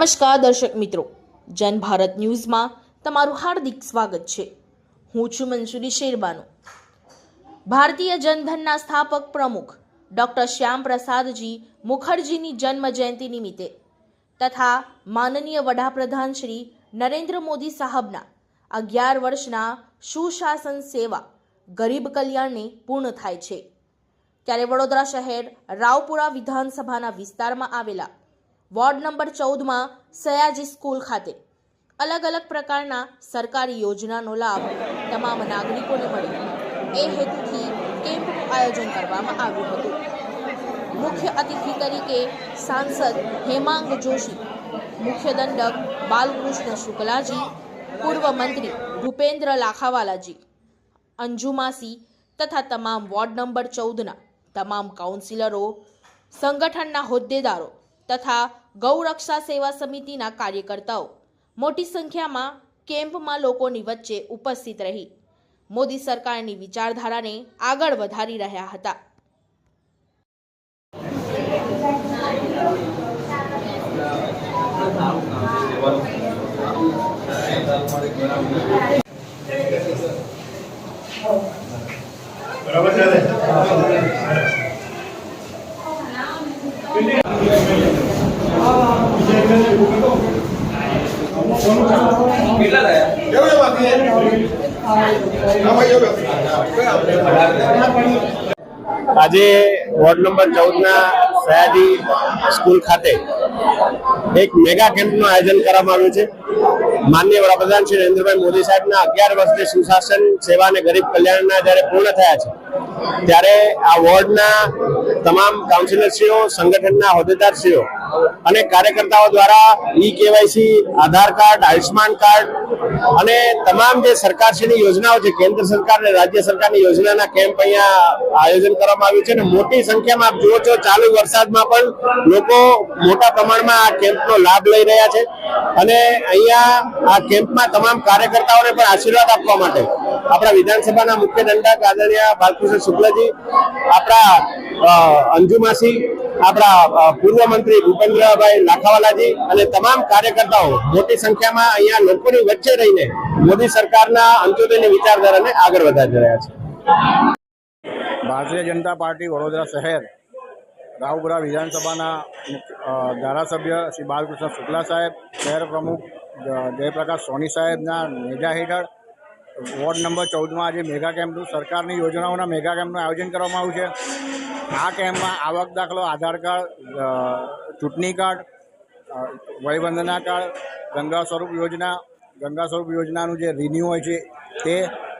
નમસ્કાર દર્શક મિત્રો. જન ભારત ન્યૂઝમાં તમારું હાર્દિક સ્વાગત છે. હું છું મંસુરી શેરબાનુ. ભારતીય જનધનના સ્થાપક પ્રમુખ ડૉક્ટર શ્યામ પ્રસાદજી મુખર્જીની જન્મ જયંતિ નિમિત્તે તથા માનનીય વડાપ્રધાન શ્રી નરેન્દ્ર મોદી સાહબના અગિયાર વર્ષના સુશાસન સેવા ગરીબ કલ્યાણને પૂર્ણ થાય છે. ત્યારે વડોદરા શહેર રાવપુરા વિધાનસભાના વિસ્તારમાં આવેલા વોર્ડ નંબર ચૌદમાં સયાજી સ્કૂલ ખાતે અલગ અલગ પ્રકારના સરકારી યોજનાનો લાભ તમામ નાગરિકોને મળે એ હેતુથી કેમ્પનું આયોજન કરવામાં આવ્યું હતું. મુખ્ય અતિથિ તરીકે સાંસદ હેમાંગ જોશી, મુખ્ય દંડક બાલકૃષ્ણ શુક્લાજી, પૂર્વ મંત્રી ભૂપેન્દ્ર લાખાવાલાજી, અંજુમાસી તથા તમામ વોર્ડ નંબર ચૌદના તમામ કાઉન્સિલરો, સંગઠનના હોદ્દેદારો તથા ગૌરક્ષા સેવા સમિતિના કાર્યકર્તાઓ મોટી સંખ્યામાં કેમ્પમાં લોકોની વચ્ચે ઉપસ્થિત રહી. મોદી સરકારની વિચારધારાને આગળ વધારી રહ્યા હતા. બરાબર ચાલે કેવું છે બાકી હા ભાઈ એવું આજે વોર્ડ નંબર ચૌદના સયાજી સ્કૂલ ખાતે એક મેગા કેમ્પનું આયોજન કરવામાં આવ્યું છે. માનનીય વડાપ્રધાન શ્રી નરેન્દ્રભાઈ મોદી સાહેબના અગિયાર વર્ષે સુશાસન, સેવા અને ગરીબ કલ્યાણના જ્યારે પૂર્ણ થયા છે, ત્યારે આ વોર્ડના તમામ કાઉન્સિલરશ્રીઓ સંગઠનના હોદ્દેદારશ્રીઓ અને કાર્યકર્તાઓ દ્વારા E KYC Aadhaar card Ayushman card અને તમામ જે સરકારશ્રીની યોજનાઓ છે, કેન્દ્ર સરકાર અને રાજ્ય સરકારની યોજનાના કેમ્પ અહીંયા આયોજન કરવામાં આવ્યું છે અને મોટી સંખ્યામાં આપ જુઓ છો, ચાલુ વરસાદમાં પણ લોકો મોટા પ્રમાણમાં આ કેમ્પનો લાભ લઈ રહ્યા છે અને અહીંયા આ કેમ્પમાં તમામ કાર્યકર્તાઓને પણ આશીર્વાદ આપવા માટે આપણા વિધાનસભાના મુખ્ય દંડક આદરણીય બાલકૃષ્ણ શુક્લજી, આપણા અંજુમાસી, આપણા પૂર્વ મંત્રી ભૂપેન્દ્રભાઈ લાખાવાલાજી અને તમામ કાર્યકર્તાઓ મોટી સંખ્યામાં અહીંયા લોકોની વચ્ચે રહીને મોદી સરકારના અંત્યોદયની વિચારધારાને આગળ વધારી રહ્યા છે. ભારતીય જનતા પાર્ટી વડોદરા શહેર, રાવપુરા વિધાનસભાના ધારાસભ્ય શ્રી બાલકૃષ્ણ શુક્લા સાહેબ, શહેર પ્રમુખ જયપ્રકાશ સોની સાહેબના નેજા હેઠળ વોર્ડ નંબર ચૌદમાં આજે મેગા કેમ્પનું સરકારની યોજનાઓના મેગા કેમ્પનું આયોજન કરવામાં આવ્યું છે. આ કેમ્પમાં આવક દાખલો, આધાર કાર્ડ ચૂંટણી કાર્ડ વયવંદના કાર્ડ, ગંગા સ્વરૂપ યોજના, ગંગા સ્વરૂપ યોજનાનું જે રિન્યુ હોય છે તે,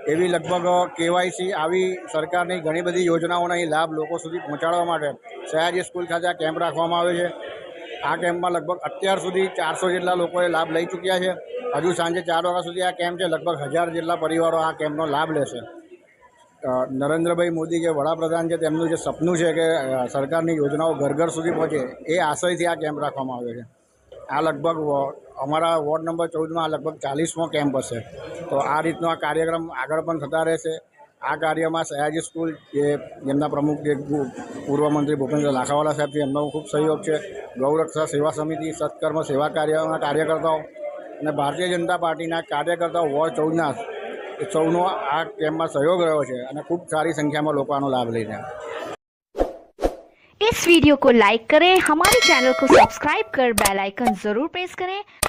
એવી લગભગ કેવાયસી આવી સરકારની ઘણી બધી યોજનાઓના લાભ લોકો સુધી પહોંચાડવા માટે સયાજી સ્કૂલ ખાતે આ કેમ્પ રાખવામાં આવ્યો છે. આ કેમ્પમાં લગભગ અત્યાર સુધી ચારસો જેટલા લોકોએ લાભ લઈ ચૂક્યા છે. હજુ સાંજે ચાર વાગ્યા સુધી આ કેમ્પ છે. લગભગ હજાર જેટલા પરિવારો આ કેમ્પનો લાભ લેશે. નરેન્દ્રભાઈ મોદી જે વડાપ્રધાન છે, તેમનું જે સપનું છે કે સરકારની યોજનાઓ ઘર ઘર સુધી પહોંચે, એ આશયથી આ કેમ્પ રાખવામાં આવ્યો છે. આ લગભગ અમારા વોર્ડ નંબર ચૌદમાં આ લગભગ ચાલીસમો કેમ્પ હશે. તો આ રીતનો આ કાર્યક્રમ આગળ પણ થતા રહેશે. આ કાર્યમાં સયાજી સ્કૂલ જે જેમના પ્રમુખ જે ગુ- પૂર્વ મંત્રી ભૂપેન્દ્ર લાખાવાલા સાહેબ છે એમનો ખૂબ સહયોગ છે ગૌરક્ષા સેવા સમિતિ સત્કર્મ સેવા કાર્યના કાર્યકર્તાઓ અને ભારતીય જનતા પાર્ટીના કાર્યકર્તાઓ વોર્ડ ચૌદના એ સૌનો આ કેમ્પમાં સહયોગ રહ્યો છે અને ખૂબ સારી સંખ્યામાં લોકો આનો લાભ લઈ રહ્યા इस वीडियो को लाइक करें हमारे चैनल को सब्सक्राइब कर बेल आइकन जरूर प्रेस करें